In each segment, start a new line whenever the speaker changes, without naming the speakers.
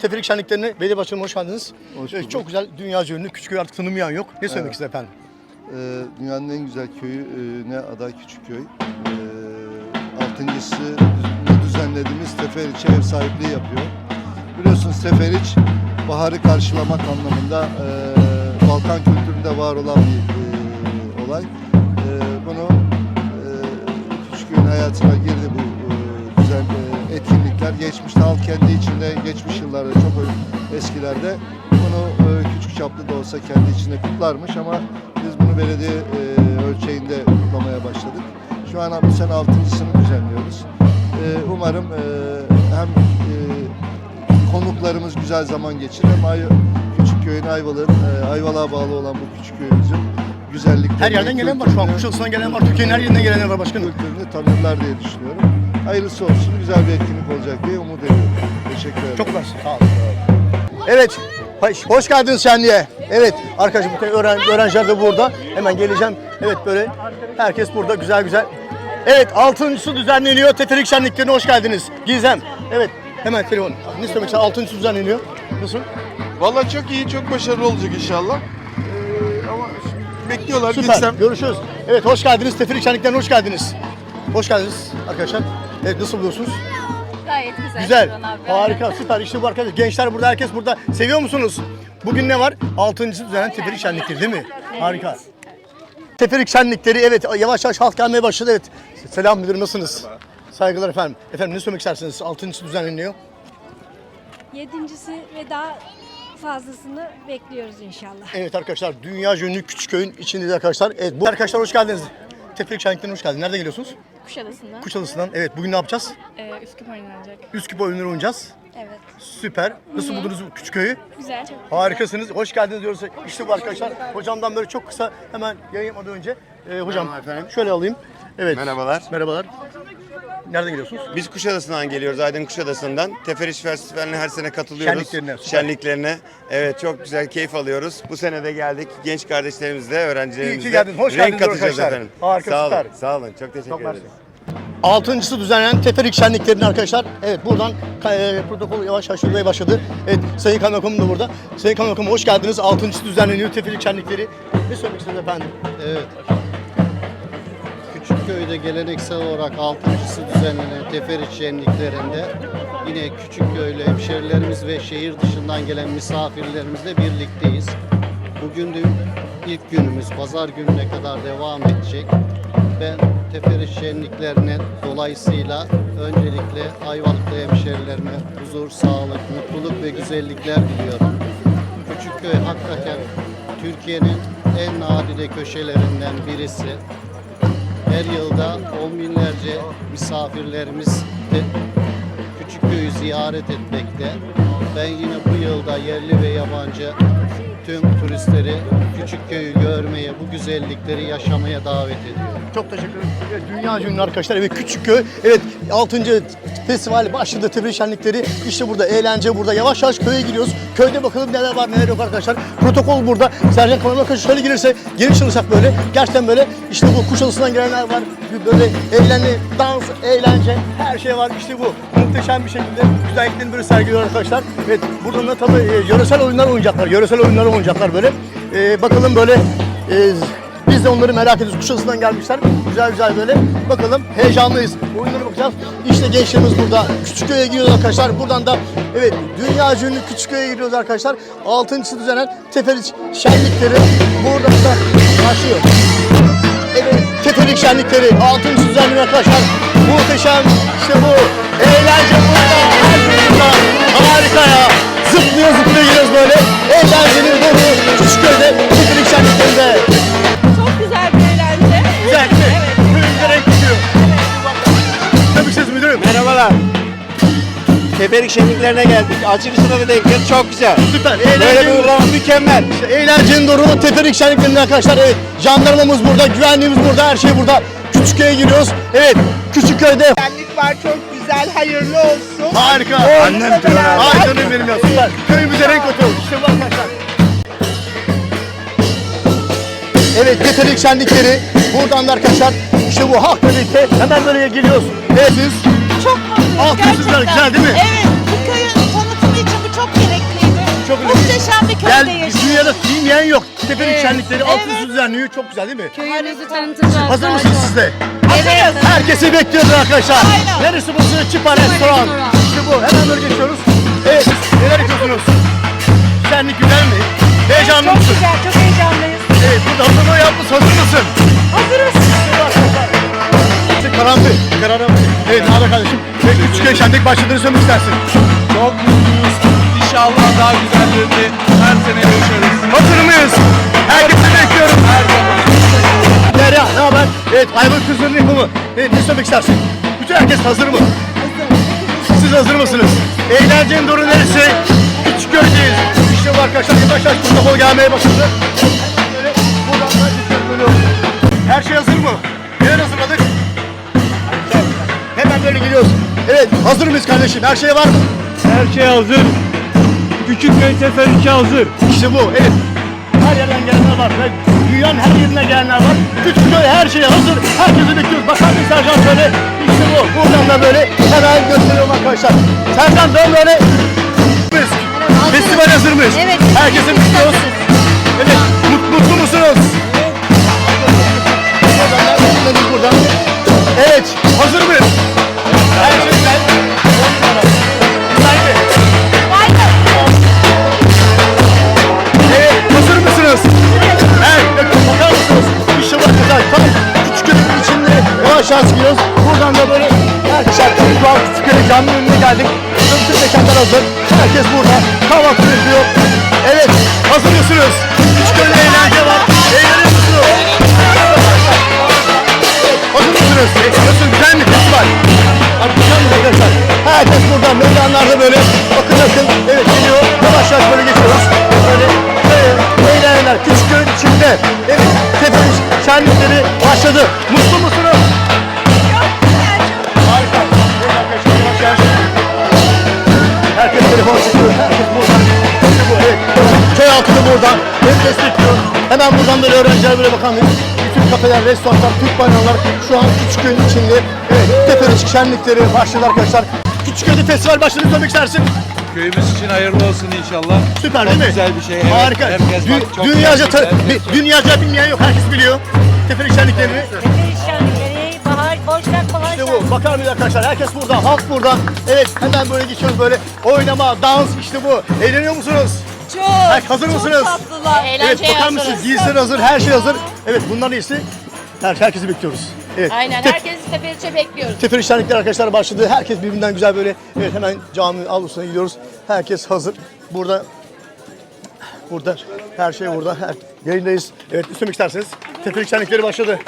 Teferik şenliklerine belediye başkanım hoş geldiniz.
Hoş
Ee,
bulduk.
Çok güzel dünyaca ünlü Küçükköy artık tanımayan yok. Ne söylemek ister efendim?
Ee, dünyanın en güzel köyü e, ne Aday Küçükköy. Ee, altıncısı düz- düzenlediğimiz Teferiç'e ev sahipliği yapıyor. Biliyorsunuz Teferiç baharı karşılamak anlamında e, Balkan kültüründe var olan bir e, olay. E, bunu e, Küçükköy'ün hayatına girdi bu etkinlikler. Geçmişte halk kendi içinde geçmiş yıllarda çok eskilerde bunu e, küçük çaplı da olsa kendi içinde kutlarmış ama biz bunu belediye e, ölçeğinde kutlamaya başladık. Şu an bu sene altıncısını düzenliyoruz. E, umarım e, hem e, konuklarımız güzel zaman geçirir hem Ay Küçükköy'ün Ayvalık'ın e, Ayvalık'a bağlı olan bu küçük köyümüzün güzelliklerini,
Her yerden gelen var şu an. Kuşadası'ndan gelen var. Türkiye'nin her yerinden gelen var başkanım.
kültürünü tanırlar diye düşünüyorum. Hayırlısı olsun, güzel bir etkinlik olacak diye umut ediyorum. Teşekkür ederim.
Çok mersi. Sağ olun. Evet. Hoş, hoş geldiniz şenliğe. Evet arkadaşım bütün öğren, öğrenciler de burada. Hemen geleceğim. Evet böyle herkes burada güzel güzel. Evet altıncısı düzenleniyor. Teferik şenliklerine hoş geldiniz. Gizem. Evet hemen telefon. Ne söylemek ister? Altıncısı düzenleniyor. Nasıl?
Vallahi çok iyi, çok başarılı olacak inşallah. Ee, ama bekliyorlar
Süper.
gitsem.
Görüşürüz. Evet hoş geldiniz. Teferik şenliklerine hoş geldiniz. Hoş geldiniz arkadaşlar. Evet nasıl buluyorsunuz?
Gayet güzel.
Güzel.
Abi.
Harika. Süper. İşte bu arkadaşlar. Gençler burada. Herkes burada. Seviyor musunuz? Bugün ne var? Altıncısı düzenlenen Teferik şenlikleri değil mi? Harika. Teferik şenlikleri evet yavaş yavaş halk gelmeye başladı evet. Selam müdürüm nasılsınız? Saygılar efendim. Efendim ne söylemek istersiniz? Altıncısı düzenleniyor.
Yedincisi ve daha fazlasını bekliyoruz inşallah.
Evet arkadaşlar dünya ünlü Küçükköy'ün içindeyiz arkadaşlar. Evet bu arkadaşlar hoş geldiniz. Teferik şenliklerine hoş geldiniz. Nereden geliyorsunuz?
Kuşadası'ndan.
Kuşadası'ndan. Evet bugün ne yapacağız?
Ee, Üsküp oynanacak.
Üsküp oyunları oynayacağız.
Evet.
Süper. Nasıl buldunuz bu Küçükköy'ü?
Güzel. Çok
Harikasınız. Hoş geldiniz diyoruz. İşte bu arkadaşlar. Hocamdan böyle çok kısa hemen yayın yapmadan önce. Ee, hocam
Merhaba efendim.
şöyle alayım. Evet.
Merhabalar.
Merhabalar. Nereden geliyorsunuz?
Biz Kuşadası'ndan geliyoruz, Aydın Kuşadası'ndan. Teferiş Festivali'ne her sene katılıyoruz.
Şenliklerine, süper.
Şenliklerine. Evet, çok güzel, keyif alıyoruz. Bu sene de geldik. Genç kardeşlerimizle, öğrencilerimizle.
İyi ki geldin, hoş
Renk
geldiniz
katacağız
arkadaşlar.
efendim.
Harika,
sağ
süper.
olun, sağ olun. Çok teşekkür
Çok
ederiz.
mersi. Altıncısı düzenlenen Teferik şenliklerinin arkadaşlar. Evet buradan e, protokol yavaş yavaş yürümeye başladı. Evet Sayın Kaymakamım da burada. Sayın Kaymakamım hoş geldiniz. Altıncısı düzenleniyor Teferik şenlikleri. Ne söylemek istersiniz efendim?
Evet. Küçükköy'de geleneksel olarak altıncısı düzenlenen Teferiç şenliklerinde yine Küçükköylü hemşerilerimiz ve şehir dışından gelen misafirlerimizle birlikteyiz. Bugün de ilk günümüz, pazar gününe kadar devam edecek. Ben Teferiç şenliklerine dolayısıyla öncelikle Ayvalıklı hemşerilerime huzur, sağlık, mutluluk ve güzellikler diliyorum. Küçükköy hakikaten Türkiye'nin en nadide köşelerinden birisi. Her yılda on binlerce misafirlerimiz de Küçükköy'ü ziyaret etmekte. Ben yine bu yılda yerli ve yabancı tüm turistleri Küçükköy'ü görmeye, bu güzellikleri yaşamaya davet ediyorum.
Çok teşekkür ederim. Dünya ünlü arkadaşlar. Evet Küçükköy. Evet 6. festival başladı. Teferik şenlikleri. İşte burada eğlence burada. Yavaş yavaş köye giriyoruz. Köyde bakalım neler var neler yok arkadaşlar. Protokol burada. Sercan Kamal arkadaşlar şöyle girirse geniş çalışsak böyle. Gerçekten böyle işte bu Kuşadası'ndan gelenler var. Böyle eğlence, dans, eğlence her şey var. İşte bu. Muhteşem bir şekilde güzelliklerini böyle sergiliyor arkadaşlar. Evet buradan da tabii e, yöresel oyunlar oynayacaklar. Yöresel oyunlar oynayacaklar böyle. E, bakalım böyle e, biz de onları merak ediyoruz. Kuşadası'ndan gelmişler. Güzel güzel böyle. Bakalım heyecanlıyız. Oyunlara bakacağız. İşte gençlerimiz burada. Küçükköy'e gidiyoruz arkadaşlar. Buradan da evet dünya ünlü Küçükköy'e gidiyoruz arkadaşlar. Altıncısı düzenlen Teferiç şenlikleri buradan da başlıyor. Evet, Teferik şenlikleri, altıncısı düzenleniyor arkadaşlar. Muhteşem, işte bu. Eğlence burada, her burada. Harika ya. Zıplıyor zıplıyor gidiyoruz böyle. Eğlencenin Teferik
şenliklerine geldik. Açılışına da denk geldik. Çok güzel.
Süper.
Böyle bir uğurlama mükemmel.
eğlencenin doğru Teferik şenliklerinde arkadaşlar. Evet. Jandarmamız burada, güvenliğimiz burada, her şey burada. Küçükköy'e giriyoruz. Evet. Küçükköy'de
Güzellik var çok güzel hayırlı olsun.
Harika.
Annem diyor.
Ay canım benim ya süper. Köyümüze renk katıyor. İşte bu arkadaşlar. Evet Teferik şenlikleri. Buradan da arkadaşlar işte bu halkla birlikte hemen böyle geliyoruz. Evet siz
Çok mutluyuz
Altın
gerçekten.
güzel, değil mi?
Evet bu köyün tanıtımı için bu çok
Gel dünyada bilmeyen yok. Tepelik şenlikleri altın üstü düzenliyor. Çok güzel değil mi?
Köyümüzü tanıtacağız.
Hazır mısınız siz de?
Evet.
Herkesi bekliyoruz arkadaşlar. Neresi burası? Çipa restoran. İşte bu. Hemen böyle geçiyoruz. Evet. Neler yapıyorsunuz? Şenlik güzel mi? Heyecanlı mısın?
güzel, çok heyecanlıyız.
Evet. Burada hazırlığı yapmış. Hazır mısın?
Hazırız.
İşte karanfil. Karanfil. Evet. Haber kardeşim? Ve Küçükköy şenlik başladığını söylemek istersin.
Çok mutluyuz. İnşallah daha güzellerini her sene yaşarız.
Hazır mıyız? Herkesi bekliyorum.
Her zaman.
Derya ne haber? Evet Ayvalık kızların yapımı. Evet, ne söylemek istersin? Bütün herkes hazır mı? Siz hazır mısınız? Eğlencenin doğru neresi? Küçükköy'deyiz. İşte bu arkadaşlar yavaş yavaş protokol gelmeye başladı. Dönüyorum. Her şey hazır mı? Neler hazırladık? Hemen böyle gidiyoruz. Evet hazır mıyız kardeşim? Her şey var mı?
Her şey hazır. Küçükköy Seferiçi hazır.
İşte bu, evet. Her yerden gelenler var. Ve dünyanın her yerinden gelenler var. Küçükköy her şeye hazır. Herkesi bekliyoruz. Bakar mısın Sercan şöyle? İşte bu. Buradan da böyle hemen gösteriyorum arkadaşlar. Sercan dön böyle. Biz. Festival hazır mıyız?
Evet.
Herkesi bekliyoruz. Evet. Mut, mutlu musunuz? Buradan, buradan. Evet. Hazır mıyız? Yavaş gidiyoruz. Buradan da böyle arkadaşlar şu an küçük köyün caminin önüne geldik. Bütün mekanlar hazır. Herkes burada. Kahvaltı yapıyor. Evet, hazır mısınız? Küçük köyde eğlence var. Hazır mısınız? Nasıl güzel mi festival? Güzel mi arkadaşlar? Herkes buradan meydanlarda böyle bakın bakın evet geliyor. Yavaş yavaş böyle geçiyoruz. Böyle eğlenenler küçük köyün içinde. Evet tepeniş şenlikleri başladı. Mutlu musunuz? Harika. Evet arkadaşlar yavaş. Herkes telefon çekiyor. Herkes buradan. İşte bu evet. Köy halkı da buradan. Beni destekliyor. Hemen buradan böyle öğrenciler böyle bakan kafeler, restoranlar, Türk bayramlar şu an Küçükköy'ün içinde. Evet, Tepeliş şenlikleri başladı arkadaşlar. Küçükköy'de festival başladı söylemek istersin.
Köyümüz için hayırlı olsun inşallah.
Süper
Çok
değil mi?
güzel bir şey. Evet,
Harika.
herkes
Dü-
bak, çok
dünyaca, ta- bi- dünyaca bilmeyen yok. Herkes biliyor. Tepeliş şenliklerini.
şenlikleri, bahar, boşnak bahar
İşte bu. Bakar mıyız arkadaşlar? Herkes burada. Halk burada. Evet hemen böyle geçiyoruz böyle. Oynama, dans işte bu. Eğleniyor musunuz?
Çok.
Ay, hazır mısınız?
tatlılar.
Evet
Eğlenceye
bakar
hazırız.
mısınız? Giysiler hazır, her şey hazır. Evet bunların iyisi. Her, herkesi bekliyoruz. Evet.
Aynen.
Te-
Herkesi tepeliçe bekliyoruz.
Teferi şenlikler arkadaşlar başladı. Herkes birbirinden güzel böyle. Evet hemen cami avlusuna gidiyoruz. Herkes hazır. Burada burada her şey burada. Her, yayındayız. Evet ne söylemek isterseniz. Teferi şenlikleri başladı.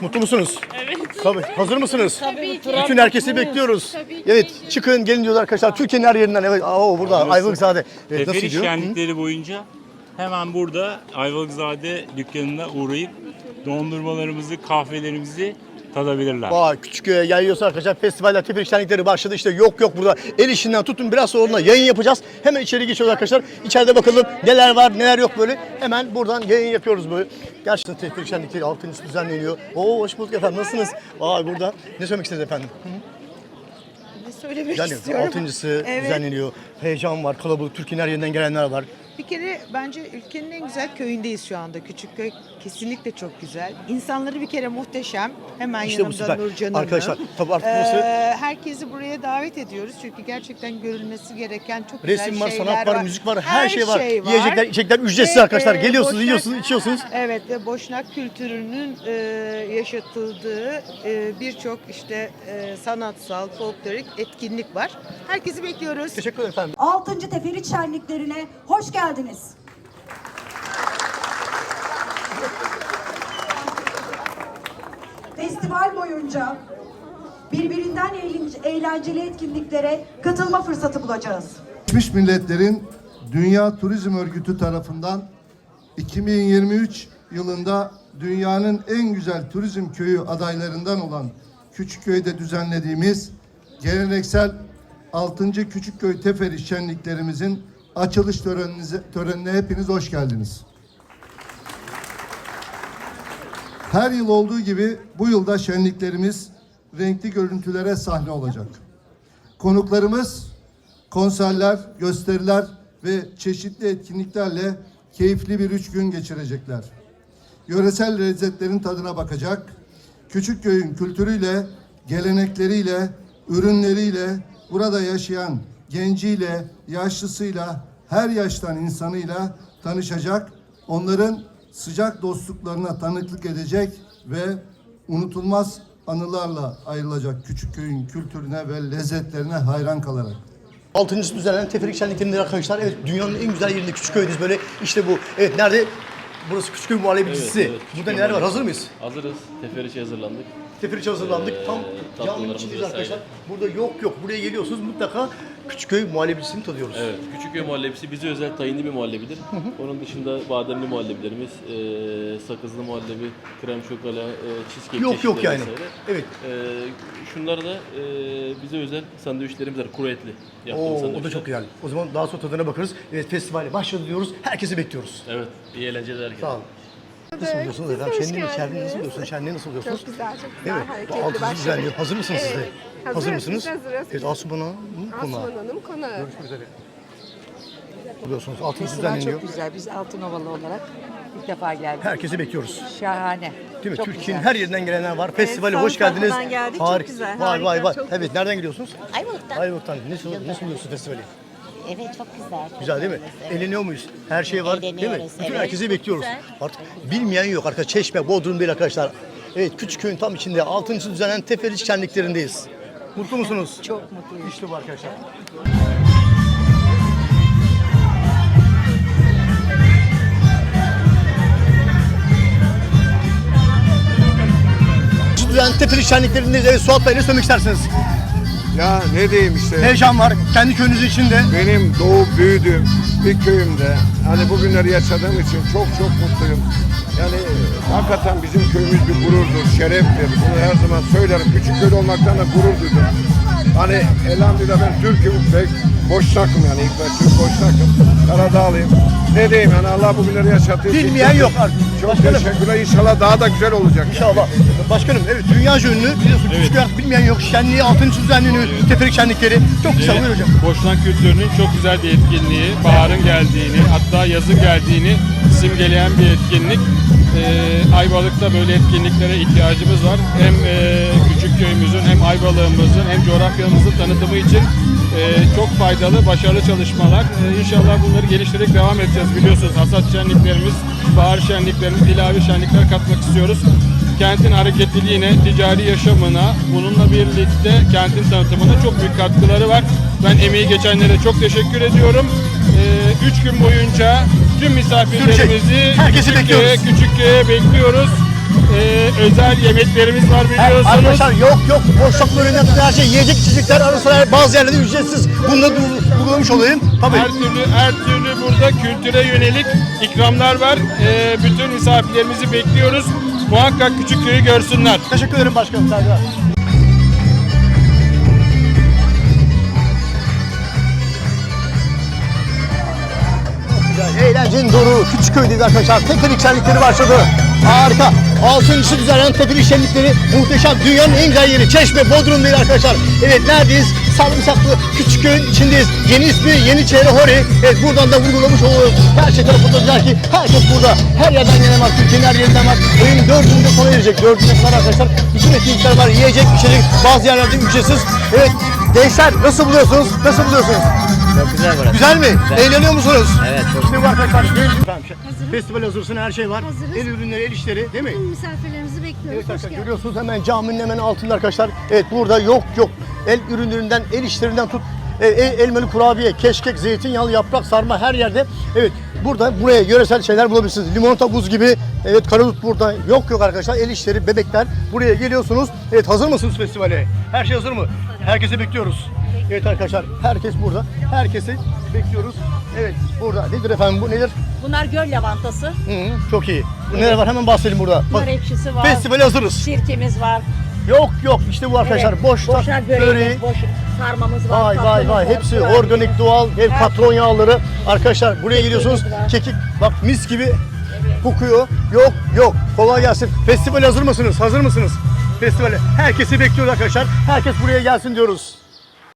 Mutlu musunuz? Evet. Tabii. Hazır mısınız?
Tabii ki.
Bütün herkesi bekliyoruz. Evet çıkın gelin diyorlar arkadaşlar. Türkiye'nin her yerinden. Evet. Oo burada Ayvalıkzade. Evet, nasıl
Seferiç
gidiyor? Hı?
şenlikleri boyunca hemen burada Ayvalıkzade dükkanına uğrayıp dondurmalarımızı, kahvelerimizi tadabilirler.
Vay Küçükköy'e geliyorsa arkadaşlar festivaller, tepelik şenlikleri başladı. İşte yok yok burada el işinden tutun biraz sonra onunla yayın yapacağız. Hemen içeri geçiyoruz arkadaşlar. İçeride bakalım neler var neler yok böyle. Hemen buradan yayın yapıyoruz böyle. Gerçekten tepelik şenlikleri altıncısı düzenleniyor. Oo hoş bulduk efendim nasılsınız? Vay burada. Ne söylemek istediniz efendim? Hı?
Ne söylemek
Yani
istiyorum.
altıncısı
Evet.
düzenleniyor. Heyecan var, kalabalık. Türkiye'nin her yerinden gelenler var.
Bir kere bence ülkenin en güzel köyündeyiz şu anda. Küçükköy kesinlikle çok güzel. İnsanları bir kere muhteşem. Hemen
İşte
yanımda. Nurcan
Arkadaşlar, tabii artık burası-
Ee, herkesi buraya davet ediyoruz. Çünkü gerçekten görülmesi gereken çok güzel
Resim var,
şeyler
sanat var, müzik var, her, şey var. Yiyecekler, içecekler ücretsiz
Ve,
arkadaşlar.
e,
Geliyorsunuz,
Boşnak-
yiyorsunuz, içiyorsunuz.
Evet ve Boşnak kültürünün e, yaşatıldığı e, birçok işte e, sanatsal, folklorik etkinlik var. Herkesi bekliyoruz.
Teşekkür ederim efendim.
6. Teferiç Şenliklerine hoş geldiniz. Festival boyunca birbirinden eğlen- eğlenceli etkinliklere katılma fırsatı bulacağız.
Birleşmiş Milletler'in Dünya Turizm Örgütü tarafından 2023 yılında dünyanın en güzel turizm köyü adaylarından olan Küçükköy'de düzenlediğimiz geleneksel 6. Küçükköy Teferi şenliklerimizin açılış törenine hepiniz hoş geldiniz. Her yıl olduğu gibi bu yılda şenliklerimiz renkli görüntülere sahne olacak. Konuklarımız konserler, gösteriler ve çeşitli etkinliklerle keyifli bir üç gün geçirecekler. Yöresel lezzetlerin tadına bakacak, Küçükköy'ün kültürüyle, gelenekleriyle, ürünleriyle, burada yaşayan genciyle, yaşlısıyla, her yaştan insanıyla tanışacak, onların sıcak dostluklarına tanıklık edecek ve unutulmaz anılarla ayrılacak Küçükköy'ün kültürüne ve lezzetlerine hayran kalarak.
Altıncısı düzenlenen teferik şenliklerinde arkadaşlar. Evet dünyanın en güzel yerinde Küçükköy'deyiz böyle. İşte bu. Evet nerede? Burası Küçükköy Muhallebicisi.
Evet, evet,
Burada neler var? Hazır mıyız?
Hazırız. Teferiç'e hazırlandık.
Teferiç'e hazırlandık.
Ee,
Tam
tatlılarımız
içindeyiz arkadaşlar. Burada yok yok. Buraya geliyorsunuz mutlaka Küçükköy Muhallebicisini tadıyoruz.
Evet, Küçükköy muhallebisi bize özel tayinli bir muhallebidir. Onun dışında bademli muhallebilerimiz, eee sakızlı muhallebi, krem şokala, eee cheesecake
Yok yok
çeşitleri
yani.
vesaire.
Evet.
Eee şunlar da eee, bize özel sandviçlerimiz var, kuru etli yaptığımız
Oo, o da
sandviçler.
çok güzel. O zaman daha sonra tadına bakarız. Evet festivale başladı diyoruz. Herkesi bekliyoruz.
Evet, iyi eğlenceler herkese.
Sağ olun. Nasıl buluyorsunuz efendim? Şenliği, şenliği nasıl buluyorsunuz? Şenliği nasıl buluyorsunuz?
Çok güzel, çok güzel.
Evet.
Hareketli
Altıncı
başladık.
düzenliyor. Hazır mısınız siz de?
Evet.
Hazır
Hazırız,
mısınız?
biz hazırız.
Evet Asuman Hanım konağı.
Asuman Hanım konağı.
Görüşmek üzere. Buluyorsunuz. Altıncı
Festival
düzenleniyor.
çok güzel. Biz Altınovalı olarak ilk defa geldik.
Herkesi bekliyoruz.
Şahane.
Değil mi?
Çok
Türkiye'nin
güzel.
her yerinden gelenler var. Festivale hoş geldiniz.
tarafından geldik, çok
Harika.
güzel,
Vay vay
harika,
vay.
çok
Evet nereden geliyorsunuz?
Ayvalık'tan.
Ayvalık'tan. Nasıl, nasıl buluyorsunuz festivali?
Evet çok güzel. çok
Güzel değil mi?
güzel.
Eğleniyor muyuz? Her şey var değil mi?
Eğleniyoruz,
Bütün
evet.
herkesi bekliyoruz. Artık bilmeyen yok arkadaşlar. Çeşme, Bodrum değil arkadaşlar. Evet Küçükköy'ün tam içinde 6. düzenlenen Teferiç şenliklerindeyiz. Mutlu musunuz?
Çok mutluyuz.
İşte bu arkadaşlar. Düzenlenen Teferiç şenliklerindeyiz. Evet Suat Bey ne söylemek istersiniz?
Ya ne diyeyim işte.
Heyecan var. Kendi köyünüzün içinde.
Benim doğup büyüdüğüm bir köyümde hani bugünleri yaşadığım için çok çok mutluyum. Yani hakikaten bizim köyümüz bir gururdur, şereftir. Bunu her zaman söylerim. Küçük köy olmaktan da gurur duydum. Hani elhamdülillah ben Türk'üm ve Boşnak'ım yani ilk ben Türk Boşnak'ım. Karadağlıyım. Ne diyeyim yani Allah bugünleri için
Bilmeyen yok artık.
Çok
Başkanım.
teşekkürler. İnşallah daha da güzel olacak.
İnşallah. Başkanım evet dünya ünlü biliyorsun Küçükköy artık bilmeyen yok. Şenliği 6. düzenleniyor. Teferik şenlikleri. Çok güzel buyur hocam.
Boşnak kültürünün çok güzel bir etkinliği, baharın geldiğini, hatta yazın geldiğini simgeleyen bir etkinlik. Ee, Ayvalık'ta böyle etkinliklere ihtiyacımız var. Hem e, küçük köyümüzün hem Ayvalık'ımızın hem coğrafyamızın tanıtımı için e, çok faydalı, başarılı çalışmalar. E, inşallah bunları geliştirerek devam edeceğiz. Biliyorsunuz hasat şenliklerimiz, bahar şenliklerimiz, ilave şenlikler katmak istiyoruz. Kentin hareketliliğine, ticari yaşamına, bununla birlikte kentin tanıtımına çok büyük katkıları var. Ben emeği geçenlere çok teşekkür ediyorum. Ee, üç gün boyunca tüm misafirlerimizi
Herkesi
Küçükköy'e,
bekliyoruz.
Küçükköy'e bekliyoruz. Ee, özel yemeklerimiz var biliyorsunuz.
Arkadaşlar yok yok boşluk bölümünden tutun her şey yiyecek içecekler ara sıra bazı yerlerde ücretsiz. Bunu da du- uygulamış olayım. Tabii.
Her türlü her türlü burada kültüre yönelik ikramlar var. Ee, bütün misafirlerimizi bekliyoruz. Muhakkak Küçükköy'ü görsünler.
Teşekkür ederim başkanım. Saygılar. Güzel, Eğlencenin doruğu Küçükköy'deyiz arkadaşlar. Tepelik şenlikleri başladı. Harika. Altıncısı düzenlenen tepelik şenlikleri muhteşem. Dünyanın en güzel yeri Çeşme, Bodrum değil arkadaşlar. Evet neredeyiz? Sarımsaklı Küçükköy'ün içindeyiz. Yeni ismi Yeniçeri Hori. Evet buradan da vurgulamış oluyoruz. Gerçekten burada güzel ki herkes burada. Her yerden gelen var. Türkiye'nin her yerinden var. Oyun dördünde sona erecek. Dördünde kadar arkadaşlar. Bütün etkinlikler var. Yiyecek, içecek. Bazı yerlerde ücretsiz. Evet. Gençler nasıl buluyorsunuz? Nasıl buluyorsunuz?
Çok güzel burası.
Güzel mi? Eğleniyor musunuz?
Evet çok
İşte bu arkadaşlar. Efendim, Festival hazırsın her şey var.
Hazırız.
El ürünleri, el işleri değil mi?
Misafirlerimizi bekliyoruz.
Evet arkadaşlar görüyorsunuz hemen caminin hemen altında arkadaşlar. Evet burada yok yok. El ürünlerinden, el işlerinden tut. e, el- elmalı kurabiye, keşkek, zeytinyağlı yaprak sarma her yerde. Evet burada buraya yöresel şeyler bulabilirsiniz. Limonata buz gibi. Evet karadut burada. Yok yok arkadaşlar el işleri, bebekler. Buraya geliyorsunuz. Evet hazır mısınız festivale? Her şey hazır mı? Herkese bekliyoruz. Evet arkadaşlar herkes burada. Herkesi bekliyoruz. Evet burada. Nedir efendim bu nedir?
Bunlar göl lavantası.
Hı hı, çok iyi. Bu neler var hemen bahsedelim burada.
Nar ekşisi var.
festivale hazırız.
Sirkemiz var.
Yok yok işte bu arkadaşlar
Evet,
boş
boşnak
böreği.
böreğimiz, boş sarmamız var.
Vay vay vay
var,
hepsi
kurabiyemiz.
organik doğal ev
Her
katron yağları. Arkadaşlar buraya geliyorsunuz
var.
kekik bak mis gibi kokuyor. Yok yok kolay gelsin. Festival hazır mısınız? Hazır mısınız? Festivale herkesi bekliyoruz arkadaşlar. Herkes buraya gelsin diyoruz.